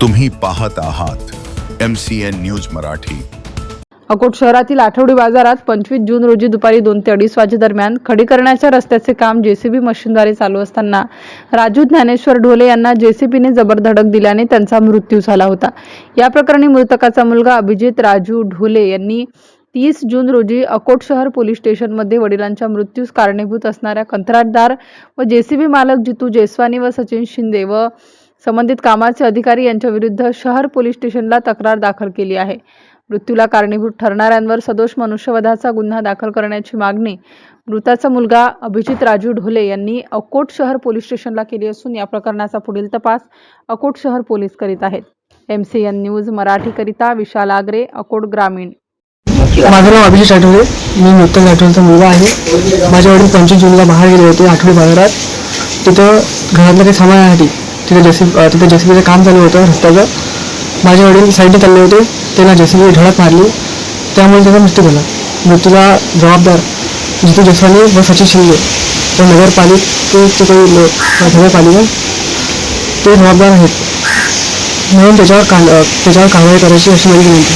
तुम्ही पाहत आहात M C N news Marathi. Akot शहरातील आठवडी बाजारात पंचवीस जून रोजी दुपारी दोन ते अडीच वाजेदरम्यान खडीकरणाच्या रस्त्याचे काम जेसीबी मशीनद्वारे चालू असताना राजू ज्ञानेश्वर ढोले यांना जेसीबीने जबर धडक दिल्याने त्यांचा मृत्यू झाला होता. या प्रकरणी मृतकाचा मुलगा अभिजित राजू ढोले यांनी तीस जून रोजी अकोट शहर पोलीस स्टेशनमध्ये वडिलांच्या मृत्यूस कारणीभूत असणाऱ्या कंत्राटदार व जेसीबी मालक जितू जेसवानी व सचिन शिंदे व संबंधित कामाचे अधिकारी यांच्या विरुद्ध शहर पोलीस स्टेशनला तक्रार दाखल केली आहे. मृत्यूला कारणीभूत ठरणाऱ्यांवर सदोष मनुष्यवधाचा गुन्हा दाखल करण्याची मागणी मृताचा मुलगा अभिजित राजू ढोले यांनी अकोट शहर पोलीस स्टेशनला केली असून या प्रकरणाचा पुढील तपास अकोट शहर पोलीस करीत आहेत. एम सी एन न्यूज मराठीकरिता विशाल आगरे अकोट ग्रामीण. माझं नाव अभिजित आठवले मी नुकताच आठवलेचा मुलगा आहे. माझ्या वडील पंचवीस जूनला बाहेर गेले होते आठवडी बाजारात. तिथं घरातलं काही सामानासाठी तिथे जेसी तिथे जेसीबीचं काम चालू होतं रस्त्याचं. माझे वडील साईडने चालले होते. त्यांना जेसीबी धडक मारली. त्यामुळे त्याचा मृत्यू झाला. मृत्यूला जबाबदार जितू जसवानी व सचिन शिंदे व नगरपालिकेचे काही लोक नगरपालिका ते जबाबदार आहेत म्हणून त्याच्यावर का त्याच्यावर कारवाई करायची अशी माझी विनंती